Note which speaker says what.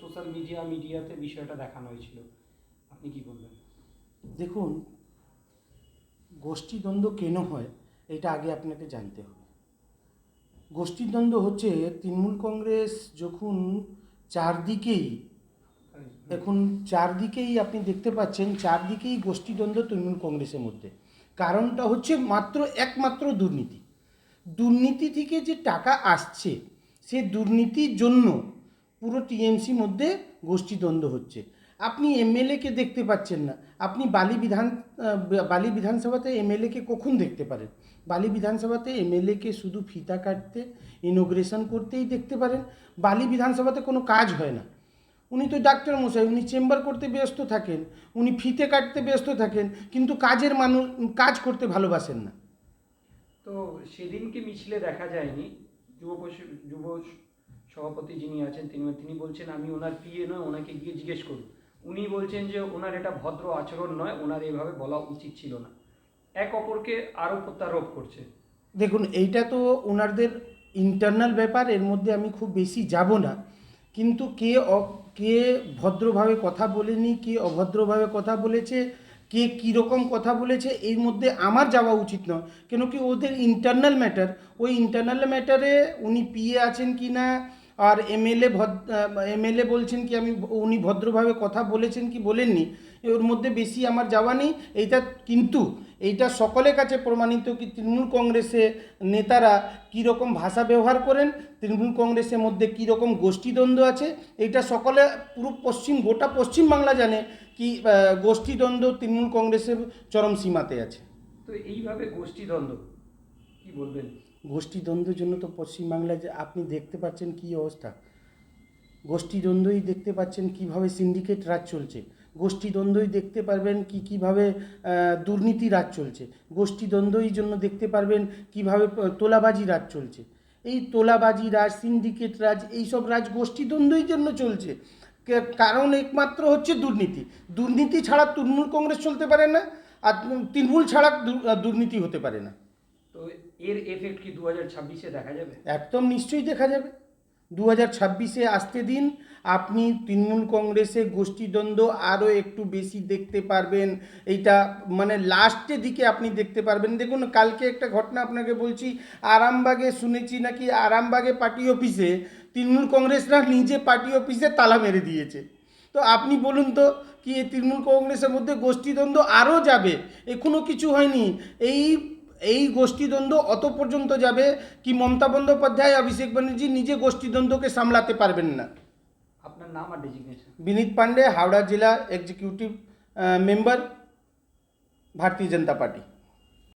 Speaker 1: Social media মিডিয়াতে বিষয়টা দেখানো হয়েছিল। আপনি কি বলবেন?
Speaker 2: দেখুন, গোষ্ঠীদ্বন্দ্ব কেন হয়, এটা আগে আপনাকে জানতে হবে। গোষ্ঠীদ্বন্দ্ব হচ্ছে তৃণমূল কংগ্রেস যখন চারদিকেই, এখন চারদিকেই আপনি দেখতে পাচ্ছেন, চারদিকেই গোষ্ঠীদ্বন্দ্ব তৃণমূল কংগ্রেসের মধ্যে। কারণটা হচ্ছে মাত্র, একমাত্র দুর্নীতি। দুর্নীতি থেকে যে টাকা আসছে, সে দুর্নীতির জন্য পুরো টিএমসি মধ্যে গোষ্ঠীদ্বন্দ্ব হচ্ছে। আপনি এমএলএকে দেখতে পাচ্ছেন না। আপনি বালি বিধান বালি বিধানসভাতে এমএলএকে কখন দেখতে পারেন? বালি বিধানসভাতে এমএলএকে শুধু ফিতা কাটতে, ইনোগ্রেশন করতেই দেখতে পারেন। বালি বিধানসভাতে কোনো কাজ হয় না। উনি তো ডাক্তার মশাই, উনি চেম্বার করতে ব্যস্ত থাকেন, উনি ফিতে কাটতে ব্যস্ত থাকেন, কিন্তু কাজের মানুষ, কাজ করতে ভালোবাসেন না।
Speaker 1: তো সেদিনকে মিছিলে দেখা যায়নি। যুব যুব সভাপতি যিনি আছেন, তিনি তিনি বলছেন, আমি ওনার পিএ নয়, ওনাকে গিয়ে জিজ্ঞেস করুন। উনি বলছেন যে, ওনার এটা ভদ্র আচরণ নয়, ওনার এভাবে বলা উচিত ছিল না। এক অপরকে আরও প্রত্যারোপ করছে।
Speaker 2: দেখুন, এইটা তো ওনাদের ইন্টারনাল ব্যাপার, এর মধ্যে আমি খুব বেশি যাব না। কিন্তু কে কে ভদ্রভাবে কথা বলেনি, কে অভদ্রভাবে কথা বলেছে, কে কীরকম কথা বলেছে, এর মধ্যে আমার যাওয়া উচিত নয়। কেন কি ওদের ইন্টারনাল ম্যাটার ওই ইন্টারনাল ম্যাটারে উনি পিয়ে আছেন কি না আর এমএলএ এমএলএ বলছেন কি, আমি উনি ভদ্রভাবে কথা বলেছেন কি বলেননি ওর মধ্যে বেশি আমার যাওয়া নেই। এইটা কিন্তু, এইটা সকলের কাছে প্রমাণিত কি তৃণমূল কংগ্রেসে নেতারা কীরকম ভাষা ব্যবহার করেন, তৃণমূল কংগ্রেসের মধ্যে কীরকম গোষ্ঠীদ্বন্দ্ব আছে, এইটা সকলে পুরো পশ্চিম, গোটা পশ্চিম বাংলা জানে কি গোষ্ঠীদ্বন্দ্ব তৃণমূল কংগ্রেসের চরম সীমাতে আছে।
Speaker 1: তো এইভাবে গোষ্ঠীদ্বন্দ্ব, কি বলবেন?
Speaker 2: গোষ্ঠীদ্বন্দ্বের জন্য তো পশ্চিমবাংলায় যে আপনি দেখতে পাচ্ছেন কী অবস্থা। গোষ্ঠীদ্বন্দ্বই দেখতে পাচ্ছেন কীভাবে সিন্ডিকেট রাজ চলছে। গোষ্ঠীদ্বন্দ্বই দেখতে পারবেন কি কীভাবে দুর্নীতি রাজ চলছে। গোষ্ঠীদ্বন্দ্বই জন্য দেখতে পারবেন কীভাবে তোলাবাজি রাজ চলছে। এই তোলাবাজি রাজ, সিন্ডিকেট রাজ, এইসব রাজ গোষ্ঠীদ্বন্দ্বই জন্য চলছে। কারণ একমাত্র হচ্ছে দুর্নীতি। দুর্নীতি ছাড়া তৃণমূল কংগ্রেস চলতে পারে না, আর তৃণমূল ছাড়া দুর্নীতি হতে পারে না।
Speaker 1: তো এর এফেক্ট কি দু হাজার ছাব্বিশে দেখা যাবে?
Speaker 2: একদম নিশ্চয়ই দেখা যাবে। দু হাজার ছাব্বিশে আসতে দিন আপনি তৃণমূল কংগ্রেসে গোষ্ঠীদ্বন্দ্ব আরও একটু বেশি দেখতে পারবেন। এইটা মানে লাস্টের দিকে আপনি দেখতে পারবেন। দেখুন, কালকে একটা ঘটনা আপনাকে বলছি, আরামবাগে শুনেছি নাকি আরামবাগে পার্টি অফিসে তৃণমূল কংগ্রেসরা নিজে পার্টি অফিসে তালা মেরে দিয়েছে। তো আপনি বলুন তো, কি তৃণমূল কংগ্রেসের মধ্যে গোষ্ঠীদ্বন্দ্ব আরও যাবে? এখনও কিছু হয়নি। এই এই গোষ্ঠীদ্বন্দ্ব অত পর্যন্ত যাবে কি মমতা বন্দ্যোপাধ্যায় অভিষেক ব্যানার্জি নিজে গোষ্ঠীদ্বন্দ্বকে সামলাতে পারবেন না।
Speaker 1: আপনার নাম আর ডেজিগনেশন
Speaker 2: বিনীত পান্ডে হাওড়া জেলা এক্সিকিউটিভ মেম্বার ভারতীয় জনতা পার্টি।